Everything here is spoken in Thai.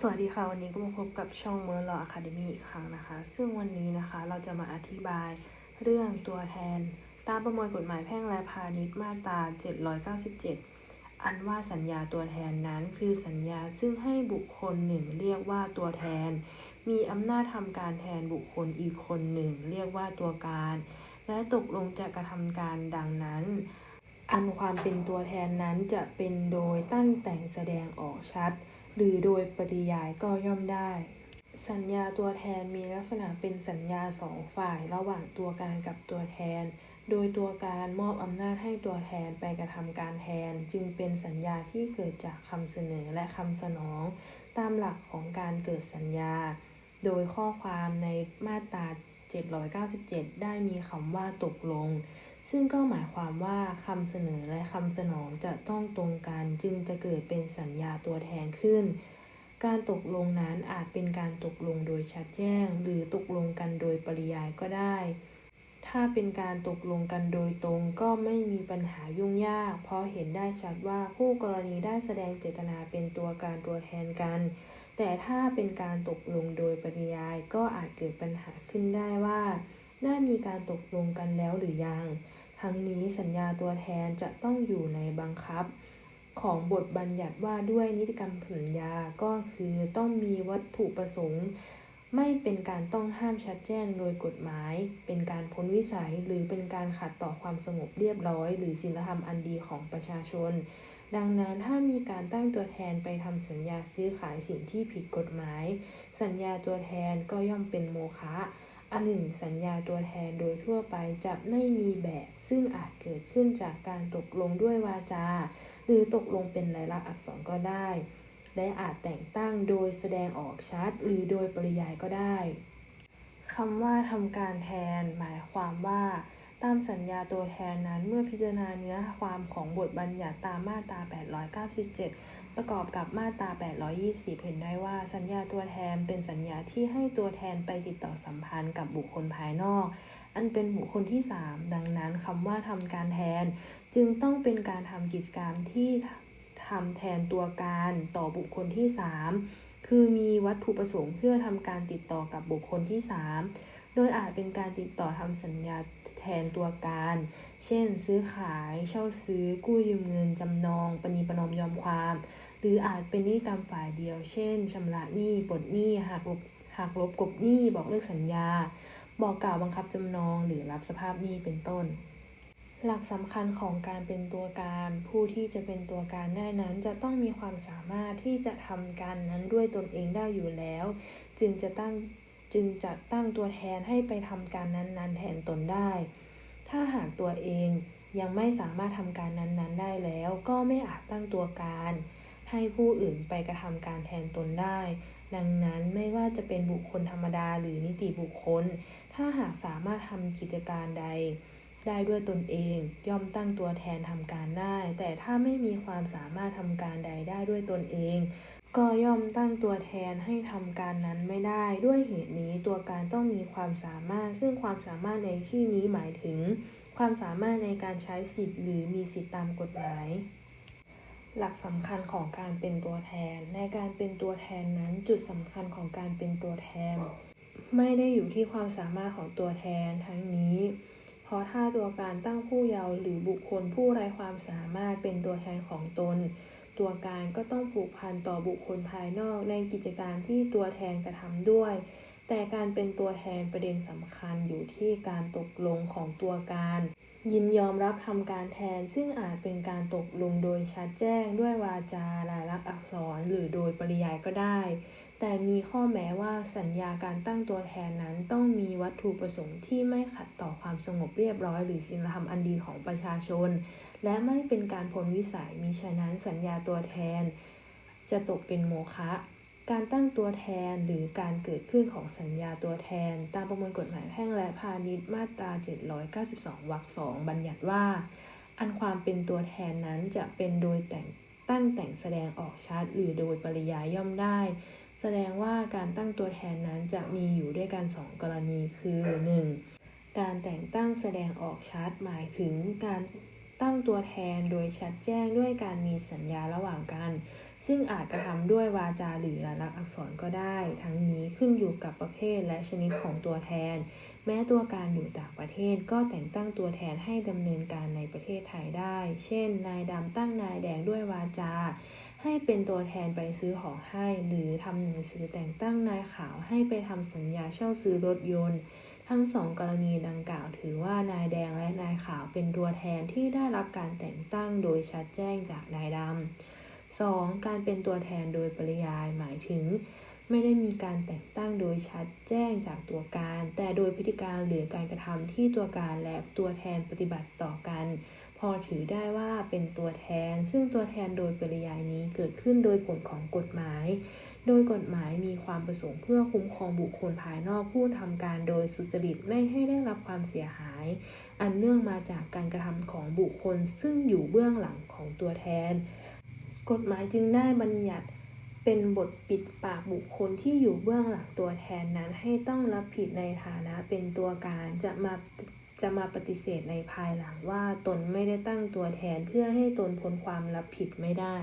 สวัสดีค่ะ วันนี้ก็มาพบกับช่องเมอร์ลออะคาเดมีอีกครั้งนะคะ ซึ่งวันนี้นะคะเราจะมาอธิบายเรื่องตัวแทน ตามประมวลกฎหมายแพ่งและพาณิชย์มาตรา 797 อันว่าสัญญาตัวแทนนั้นคือสัญญาซึ่งให้บุคคลหนึ่งเรียกว่าตัวแทน มีอำนาจทำการแทนบุคคลอีกคนหนึ่ง เรียกว่าตัวการ และตกลงจะกระทำการดังนั้นอันความเป็นตัวแทนนั้นจะเป็นโดยตั้งแต่งแสดงออกชัด หรือโดยปริยายก็ย่อมได้ สัญญาตัวแทนมีลักษณะเป็นสัญญาสองฝ่ายระหว่างตัวการกับตัวแทน โดยตัวการมอบอำนาจให้ตัวแทนไปกระทำการแทน จึงเป็นสัญญาที่เกิดจากคำเสนอและคำสนอง ตามหลักของการเกิดสัญญา โดยข้อความในมาตรา797 ได้มีคำว่าตกลง ซึ่งก็หมายความว่าคำเสนอและคำสนองจะต้องตรงกันจึงจะเกิดเป็นสัญญาตัวแทนขึ้น การตกลงนั้นอาจเป็นการตกลงโดยชัดแจ้ง หรือตกลงกันโดยปริยายก็ได้ ถ้าเป็นการตกลงกันโดยตรงก็ไม่มีปัญหายุ่งยาก เพราะเห็นได้ชัดว่าคู่กรณีได้แสดงเจตนาเป็นตัวการตัวแทนกัน แต่ถ้าเป็นการตกลงโดยปริยายก็อาจเกิดปัญหาขึ้นได้ว่า ได้มีการตกลงกันแล้วหรือยัง ทั้งนี้สัญญาตัวแทนจะต้องอยู่ในบังคับ ของบทบัญญัติว่าด้วยนิติกรรมสัญญาก็คือต้องมีวัตถุประสงค์ ไม่เป็นการต้องห้ามชัดแจ้งโดยกฎหมาย เป็นการพ้นวิสัยหรือเป็นการขัดต่อความสงบเรียบร้อย หรือศีลธรรมอันดีของประชาชนดังนั้นถ้ามีการตั้งตัวแทนไปทำสัญญาซื้อขายสิ่งที่ผิดกฎหมาย สัญญาตัวแทนก็ย่อมเป็นโมฆะ อันหนึ่งสัญญาตัวแทนโดยทั่วไปจะไม่มีแบบซึ่งอาจเกิดขึ้นจากการตกลงด้วยวาจา หรือตกลงเป็นลายลักษณ์อักษรก็ได้ และอาจแต่งตั้งโดยแสดงออกชัด หรือโดยปริยายก็ได้คำว่าทำการแทน หมายความว่า ตามสัญญาตัวแทนนั้นเมื่อพิจารณาเนื้อความของบทบัญญัติตามมาตรา 897 ประกอบกับมาตรา 820 เห็นได้ว่าสัญญาตัวแทนเป็นสัญญาที่ให้ตัวแทนไปติดต่อสัมพันธ์กับบุคคลภายนอก อันเป็นบุคคลที่ 3 ดังนั้นคำว่าทำการแทน จึงต้องเป็นการทำกิจกรรมที่ทำแทนตัวการต่อบุคคลที่ 3 คือมีวัตถุประสงค์เพื่อทำการติดต่อกับบุคคลที่ 3 โดยอาจเป็นการติดต่อทำสัญญา นตัวการ เช่น ซื้อขาย เช่าซื้อ กู้ยืมเงิน จำนอง ปณีประนอมยอมความ หรืออาจเป็นหนิติกรรมฝ่ายเดียว เช่นชำระหนี้ ปลดหนี้ หักลบหักลบกบหนี้ บอกเลิกสัญญา บอกกล่าวบังคับจำนอง หรือรับสภาพหนี้เป็นต้น หลักสำคัญของการเป็นตัวการ ผู้ที่จะเป็นตัวการได้นั้น จะต้องมีความสามารถที่จะทำการนั้นด้วยตนเองได้อยู่แล้ว จึงจะตั้ง จึงจะตั้งตัวแทนให้ไปทำการนั้นๆ แทนตนได้ ถ้าหากตัวเองยังไม่สามารถทำการนั้นๆ ได้แล้ว ก็ไม่อาจตั้งตัวการ ให้ผู้อื่นไปกระทำการแทนตนได้ ดังนั้นไม่ว่าจะเป็นบุคคลธรรมดาหรือนิติบุคคล ถ้าหากสามารถทำกิจการใด ได้ด้วยตนเองย่อมตั้งตัวแทนทำการได้ แต่ถ้าไม่มีความสามารถทำการใดได้ด้วยตนเอง ก็ย่อมตั้งตัวแทนให้ทำการนั้นไม่ได้ ด้วยเหตุนี้ตัวการต้องมีความสามารถ ซึ่งความสามารถในที่นี้หมายถึง ความสามารถในการใช้สิทธิ์หรือมีสิทธิตามกฎหมาย หลักสำคัญของการเป็นตัวแทน ในการเป็นตัวแทนนั้นจุดสำคัญของการเป็นตัวแทน ไม่ได้อยู่ที่ความสามารถของตัวแทนทั้งนี้เพราะถ้าตัวการตั้งผู้เยาว์หรือบุคคลผู้ไร้ความสามารถเป็นตัวแทนของตน ตัวการก็ต้องผูกพันต่อบุคคลภายนอกในกิจการที่ตัวแทนกระทำด้วย แต่การเป็นตัวแทนประเด็นสำคัญอยู่ที่การตกลงของตัวการ ยินยอมรับทำการแทนซึ่งอาจเป็นการตกลงโดยชัดแจ้งด้วยวาจาลายลักษณ์อักษรหรือโดยปริยายก็ได้ แต่มีข้อแม้ว่าสัญญาการตั้งตัวแทนนั้นต้องมีวัตถุประสงค์ที่ไม่ขัดต่อความสงบเรียบร้อย หรือศีลธรรมอันดีของประชาชน และไม่เป็นการพ้นวิสัยมิฉะนั้นสัญญาตัวแทน จะตกเป็นโมฆะการตั้งตัวแทนหรือการเกิดขึ้นของสัญญาตัวแทน ตามประมวลกฎหมายแพ่งและพาณิชย์มาตรา 792 วรรคสองบัญญัติว่า อันความเป็นตัวแทนนั้นจะเป็นโดยแต่งตั้งแต่งแสดงออกชัดหรือโดยปริยายย่อมได้ แสดงว่าการตั้งตัวแทนนั้นจะมีอยู่ด้วยกันสองกรณีคือ 1. การแต่งตั้งแสดงออกชัดหมายถึงการ ตั้งตัวแทนโดยชัดแจ้งด้วยการมีสัญญาระหว่างกัน ซึ่งอาจกระทำด้วยวาจาหรือลายลักษณ์อักษรก็ได้ ทั้งนี้ขึ้นอยู่กับประเภทและชนิดของตัวแทน แม้ตัวการอยู่ต่างประเทศก็แต่งตั้งตัวแทนให้ดำเนินการในประเทศไทยได้ เช่น นายดำตั้งนายแดงด้วยวาจา ให้เป็นตัวแทนไปซื้อของให้ หรือทำหนังสือแต่งตั้งนายขาวให้ไปทำสัญญาเช่าซื้อรถยนต์ ทั้งสองกรณีดังกล่าวถือว่านายแดงและนายขาวเป็นตัวแทนที่ได้รับการแต่งตั้งโดยชัดแจ้งจากนายดำ 2. การเป็นตัวแทนโดยปริยายหมายถึง ไม่ได้มีการแต่งตั้งโดยชัดแจ้งจากตัวการ แต่โดยพฤติการหรือการกระทำที่ตัวการและตัวแทนปฏิบัติต่อกัน พอถือได้ว่าเป็นตัวแทน ซึ่งตัวแทนโดยปริยายนี้เกิดขึ้นโดยผลของกฎหมาย โดยกฎหมายมีความประสงค์เพื่อคุ้มครองบุคคลภายนอกผู้ทำการโดยสุจริตไม่ให้ได้รับความเสียหาย อันเนื่องมาจากการกระทำของบุคคลซึ่งอยู่เบื้องหลังของตัวแทน กฎหมายจึงได้บัญญัติเป็นบทปิดปากบุคคลที่อยู่เบื้องหลังตัวแทนนั้นให้ต้องรับผิดในฐานะเป็นตัวการจะมาจะมาปฏิเสธในภายหลังว่าตนไม่ได้ตั้งตัวแทนเพื่อให้ตนพ้นความรับผิดไม่ได้